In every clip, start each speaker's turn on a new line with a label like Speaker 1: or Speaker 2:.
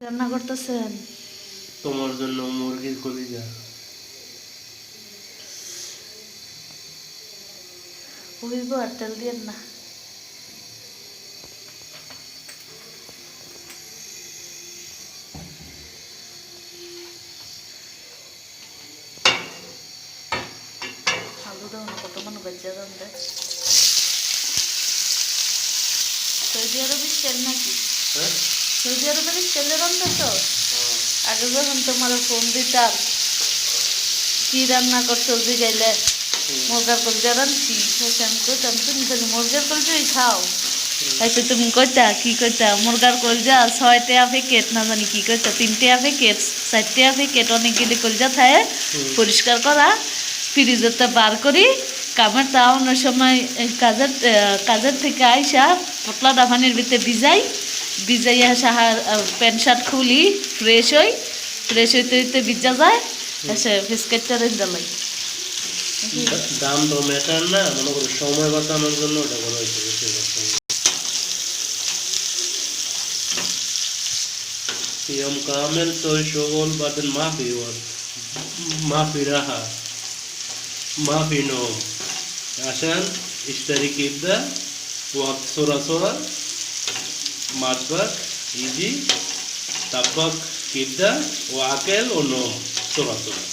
Speaker 1: রান্না করতেছেন?
Speaker 2: তোমার জন্য মুরগির কলিজা।
Speaker 1: হইব আর তেল দিয়ে না। কত মানুষ বেজা দাম দেয় সৌদি আরবের নাকি?
Speaker 2: হ্যাঁ?
Speaker 1: সৌদি আরবের রান্না তো? আগে যখন তোমার ফোন দিতাম কি রান্না করছ জিগাইলে মুরগার কলজা সেটা আমি কইতাম তুমি খালি মুরগার কলজাই খাও। হয়তো তুমি কইতা কি কইতা মুরগার কলজা ছয় টেয়া প্যাকেট না জানি কি কইতা তিন টেয়া প্যাকেট চার টেয়া প্যাকেট অনেকগুলি কলজা থাকে পরিষ্কার করা ফ্রিজেতে বার করি কামের তাওয়ানোর সময় কাজের কাজের থেকে আইসা পটলা ডাফানির ভিতরে ভিজাই ভিজাইয়া সাহার প্যান্ট শার্ট খুলি ফ্রেশ হই ফ্রেশ হইতে হইতে ভিজা যায় এসে বিস্কিটটা রেন্দা লাগে
Speaker 2: দাম তো ম্যাটার না মনে করো সময় বাঁচানোর জন্য ওটা করা হয়েছে বেশিরভাগ সময়। يوم كامل سوي شغل بعدين ما في وقت ما في راحة ما في نوم عشان اشتري كبدة وقت صورة صورة মাতবাক ইজি তাব্বাক কিদা ও আকেল ও নো চলা চলা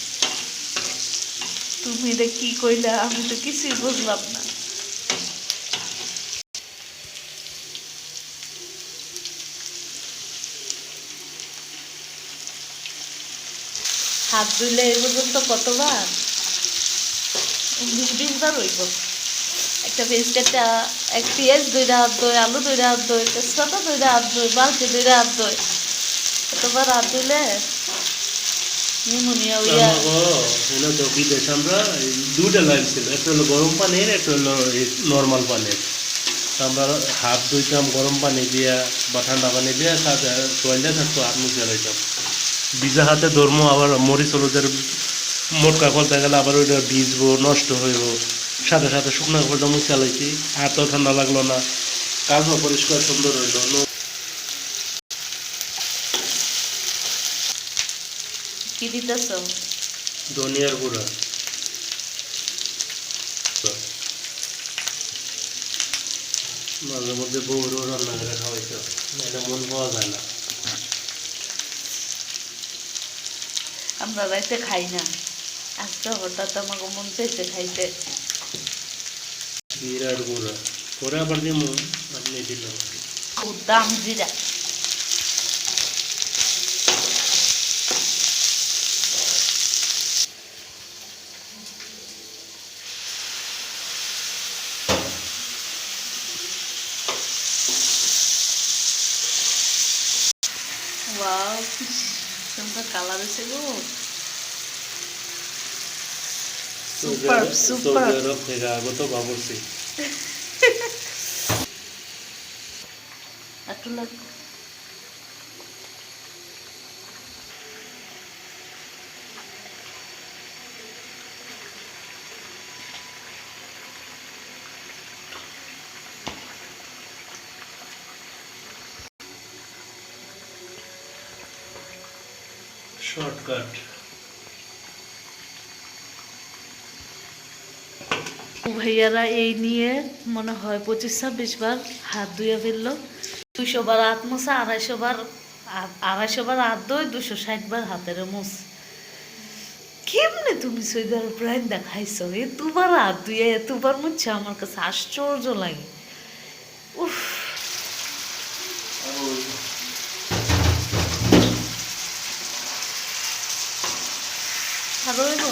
Speaker 1: তুমি এটা কি কইলা? আমি তো কিছুই বুঝলাম না। হাত ধুইলে এই পর্যন্ত কতবার? বিশ বিশ বার হইব। একটা বিস্কেটটা এক পেঁয়াজ দুইটা হাত ধোয় আলু দুইটা হাত ধোয় তেজপাতা দুইটা হাত ধোয় বালতি দুইটা হাত ধোয় এতবার হাত
Speaker 2: দিলে হলো গরম পানির নর্মাল পানির। আমরা হাত গরম পানি দিয়া বা ঠান্ডা পানি দিয়া থাকতো, হাত ধর্ম, আবার মরিচ হলুদের মোটকা করতে গেলে আবার ওইটা ভিজবো, নষ্ট হইব। সাথে সাথে শুকনো কাপড়টা মুখ চালাইছি হাতও ঠান্ডা লাগল না। কাজও পরিষ্কার সুন্দর হইল।
Speaker 1: কি দিতেছ?
Speaker 2: ধনিয়ার গুঁড়া। মাঝে মধ্যে বউরও রান্না করে খাওয়াইছো নাহলে মন পাওয়া যায় না।
Speaker 1: আমরা রাইতে খাই না। আজকে হঠাৎ আমাকে মন চাইছে খাইতে।
Speaker 2: জিরার গুঁড়া পরে আবার দিমু আপনি দিলাম
Speaker 1: ও দাম জিরা ওয়াও কি সুন্দর
Speaker 2: আরব থেকে আগত বাবরছি
Speaker 1: একটু লাগবে
Speaker 2: শর্টকাট
Speaker 1: ভাইয়ারা, এই নিয়ে মনে হয় পঁচিশ ছাব্বিশ বার হাত ধুয়ে ফেলল। দুশো বার হাত মোছা, আড়াইশো বার আড়াইশো বার হাত ধোয় দুশো ষাট বার হাতের মুছ। কেমনে তুমি সৈদার প্রায় দেখাইছো? এ দুবার হাত ধুয়ে এতবার মুছছে আমার কাছে আশ্চর্য লাগে। উফ। রইবো?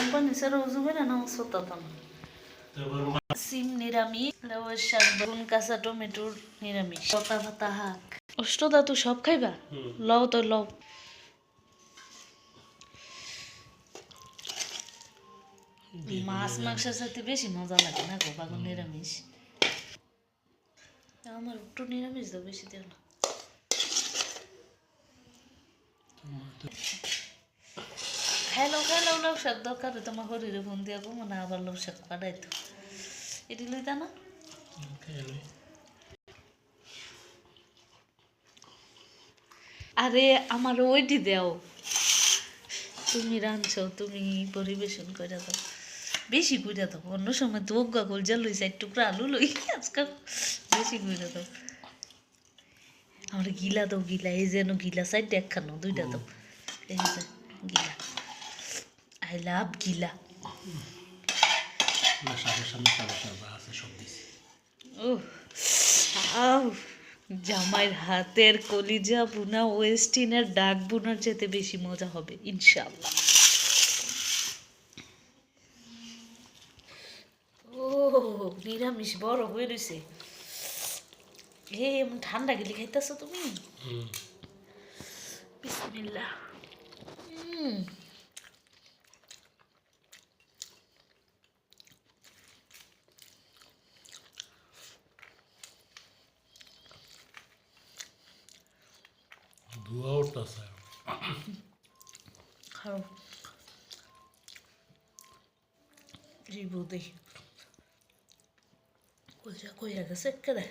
Speaker 1: গরম পানি ছাড়া উজু করে না সত্যাত না সিম নিরামিষ লাউয়ের শাক বেগুন কাঁচা টমেটোর নিরামিষ পাতা পাতা শাক অষ্টধাতু সব খাইবা লও তো লও মাছ মাংসের সাথে বেশি মজা লাগে না গো বাগো নিরামিষ আমার একটু নিরামিষ দাও বেশি দিও না খাইলো খাইলো লাউ শাক দরকার তোমার শরীরে ফোন দিয়া গো মানে আবার লাউ শাক পাঠাইতো। এটি লইতা না? আরে আমার ওইটি দেও। তুমি রাঁধছো তুমি পরিবেশন করে দাও। বেশি করে দাও অন্য সময় তো অজ্ঞা গোল জল লই চার টুকরা আলু লই আজকাল বেশি করে দাও। আমার গিলা দাও গিলা এই যেন গিলা সাইড দেখানো দুইটা দাও। এই যে গিলা। আই লাভ গিলা জামাইয়ের হাতের কলিজা বুনা ওয়েস্টিনের ডাক বুনার যেতে বেশি মজা হবে ইনশাল্লাহ ও নিরামিষ বড় হয়ে রয়েছে হে এমন ঠান্ডা গেলে খাইতেছো তুমি? বিসমিল্লাহ। হুম।
Speaker 2: ধোয়া উঠতেছে
Speaker 1: জি বৌদি কইয়া কইয়া গেছে একেবারে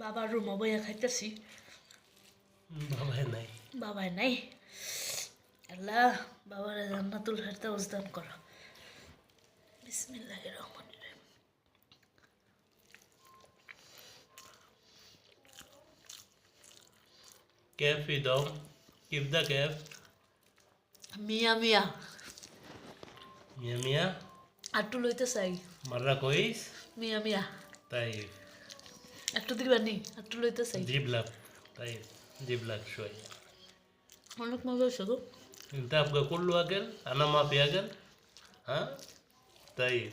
Speaker 1: বাবার রুমও বইয়া খাইতেছি
Speaker 2: ভালো নাই
Speaker 1: বাবাই নাই আল্লাহ বাবার জান্নাতুল ফেরদাউস দান করো বিসমিল্লাহির রহমানির রহিম
Speaker 2: ক্যাফ দাও কিপ দা ক্যাফ
Speaker 1: মিয়া মিয়া
Speaker 2: মিয়া মিয়া
Speaker 1: আটটু লইতে চাই
Speaker 2: মাররা কইস
Speaker 1: মিয়া মিয়া
Speaker 2: তাই
Speaker 1: একটু দিবা নি একটু লইতে চাই
Speaker 2: জিবলাক তাই জিবলাক শোয়
Speaker 1: অনেক মজা হয়েছে গো
Speaker 2: انت ابقى كله اكل انا ما في اكل ها طيب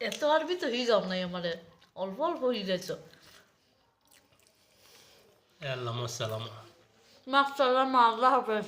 Speaker 1: এত আরবি তো হয়ে যাও নাই আমারে অল্প অল্প হয়ে গেছো
Speaker 2: يلا مع السلامة.
Speaker 1: مع السلامة الله بس